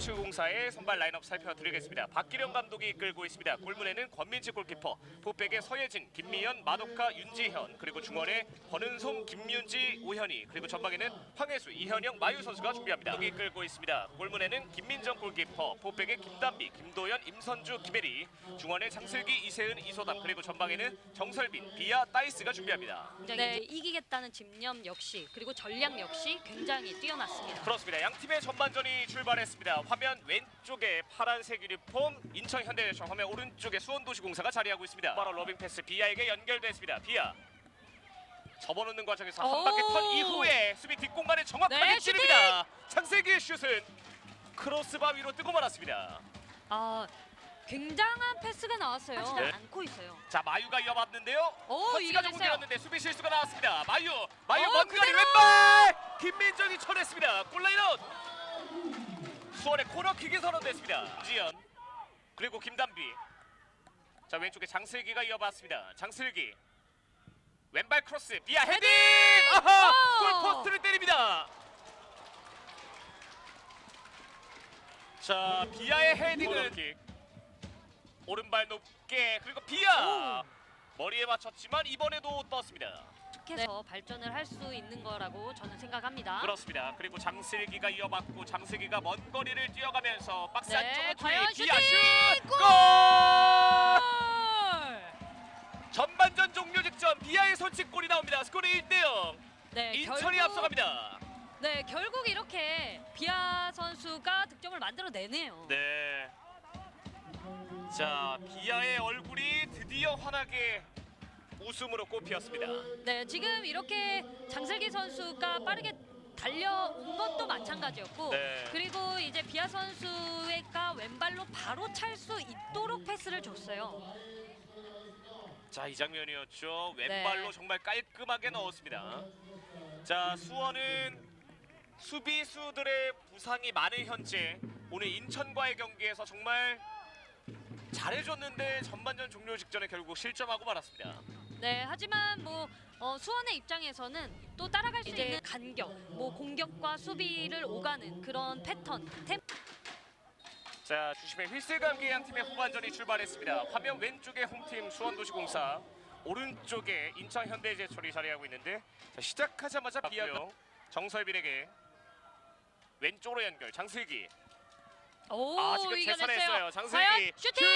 수원도시공사의 선발 라인업 살펴드리겠습니다. 박기령 감독이 이끌고 있습니다. 골문에는 권민지 골키퍼, 풋백에 서예진, 김미연, 마도카, 윤지현, 그리고 중원에 권은솜, 김윤지, 오현희, 그리고 전방에는 황혜수, 이현영, 마유 선수가 준비합니다. 여기 이끌고 있습니다. 골문에는 김민정 골키퍼, 풋백에 김단비, 김도현, 임선주, 김혜리, 중원에 장슬기, 이세은, 이소담, 그리고 전방에는 정설빈, 비아, 따이스가 준비합니다. 굉장히 이제 이기겠다는 집념 역시 그리고 전략 역시 굉장히 뛰어났습니다. 그렇습니다. 양 팀의 전반전이 출발했습니다. 화면 왼쪽에 파란색 유니폼 인천 현대제철, 화면 오른쪽에 수원도시공사가 자리하고 있습니다. 바로 러빙 패스 비아에게 연결됐습니다. 비아 접어놓는 과정에서 한 오! 바퀴 턴 이후에 수비 뒷공간에 정확하게 네, 찌릅니다. 장세기의 슛은 크로스바 위로 뜨고 말았습니다. 아 굉장한 패스가 나왔어요. 네. 않고 있어요. 자 마유가 이어봤는데요. 오, 터치가. 조금 길었는데 수비 실수가 나왔습니다. 마유, 마유 어, 먼 거리! 왼발 김민정이 쳐냈습니다. 골라인아웃. 수원의 코너킥이 선언됐습니다. 지연 그리고 김단비. 자 왼쪽에 장슬기가 이어봤습니다. 장슬기 왼발 크로스 비아 헤딩. 아하 오! 골포스트를 때립니다. 자 비아의 헤딩은 킥. 오른발 높게 그리고 비아 머리에 맞췄지만 이번에도 떴습니다. 계속해서 발전을 할 수 있는 거라고 저는 생각합니다. 그렇습니다. 그리고 장슬기가 이어받고 장슬기가 먼 거리를 뛰어가면서 박스 네, 안쪽으로 과연 슈팅! 슛! 골! 골! 전반전 종료 직전 비아의 선취골이 나옵니다. 스코어 1대 0. 네, 인천이 결국- 앞서갑니다. 네, 결국 이렇게 비아 선수가 득점을 만들어내네요. 네. 자, 비아의 얼굴이 드디어 환하게 웃음으로 꽃피었습니다. 네, 지금 이렇게 장슬기 선수가 빠르게 달려온 것도 마찬가지였고 네. 그리고 이제 비아 선수가 왼발로 바로 찰 수 있도록 패스를 줬어요. 자, 이 장면이었죠. 왼발로 네. 정말 깔끔하게 넣었습니다. 자, 수원은 수비수들의 부상이 많은 현재 오늘 인천과의 경기에서 정말 잘해줬는데 전반전 종료 직전에 결국 실점하고 말았습니다. 네, 하지만 뭐 어, 수원의 입장에서는 또 따라갈 수 있는 간격, 뭐 공격과 수비를 오가는 그런 패턴, 템 자, 주심의 함께 양 팀의 후반전이 출발했습니다. 화면 왼쪽에 홈팀 수원도시공사, 오른쪽에 인천 현대제철이 자리하고 있는데 자, 시작하자마자 비아가 정설빈에게 왼쪽으로 연결 장슬기 오, 아, 지금 이겨냈어요. 장슬기. 슈팅!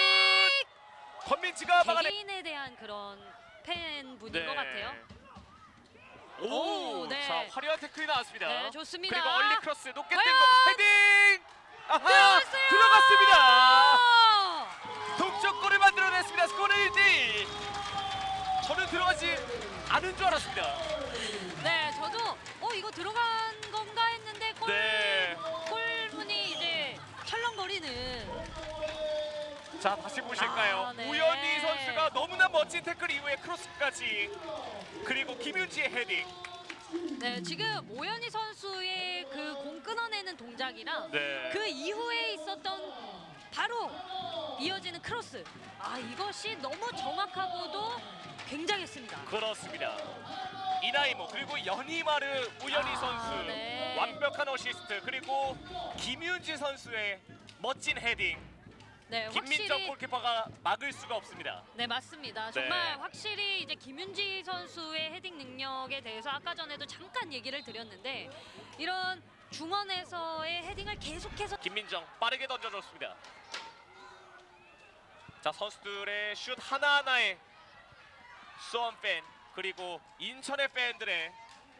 권민지가 막아내. 개인에 대한 그런 팬분인 네. 것 같아요. 오, 오, 네. 자 화려한 태클이 나왔습니다. 네, 좋습니다. 그리고 얼리 크로스 높게! 뜬거 헤딩. 아하, 들어갔어요. 들어갔습니다. 아! 동점골을 만들어냈습니다. 스코어 1대 저는 들어가지 않은 줄 알았습니다. 자 다시 보실까요? 아, 네. 우연희 선수가 너무나 멋진 태클 이후에 크로스까지 그리고 김윤지의 헤딩. 네, 지금 오현희 선수의 그 공 끊어내는 동작이랑 네. 그 이후에 있었던 바로 이어지는 크로스. 아, 이것이 너무 정확하고도 굉장했습니다. 그렇습니다. 이나이모 그리고 연이마르 우연희 아, 선수 네. 완벽한 어시스트 그리고 김윤지 선수의 멋진 헤딩. 네, 김민정 확실히 골키퍼가 막을 수가 없습니다. 네 맞습니다. 네. 정말 확실히 이제 김윤지 선수의 헤딩 능력에 대해서 아까 전에도 잠깐 얘기를 드렸는데 이런 중원에서의 헤딩을 계속해서 김민정 빠르게 던져줬습니다. 자 선수들의 슛 하나하나에 수원 팬 그리고 인천의 팬들의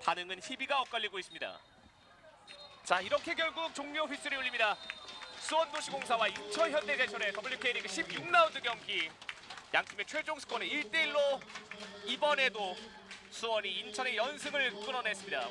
반응은 희비가 엇갈리고 있습니다. 자 이렇게 결국 종료 휘슬이 울립니다. 수원도시공사와 인천 현대제철의 WK리그 16라운드 경기 양 팀의 최종 스코어는 1대1로 이번에도 수원이 인천의 연승을 끊어냈습니다.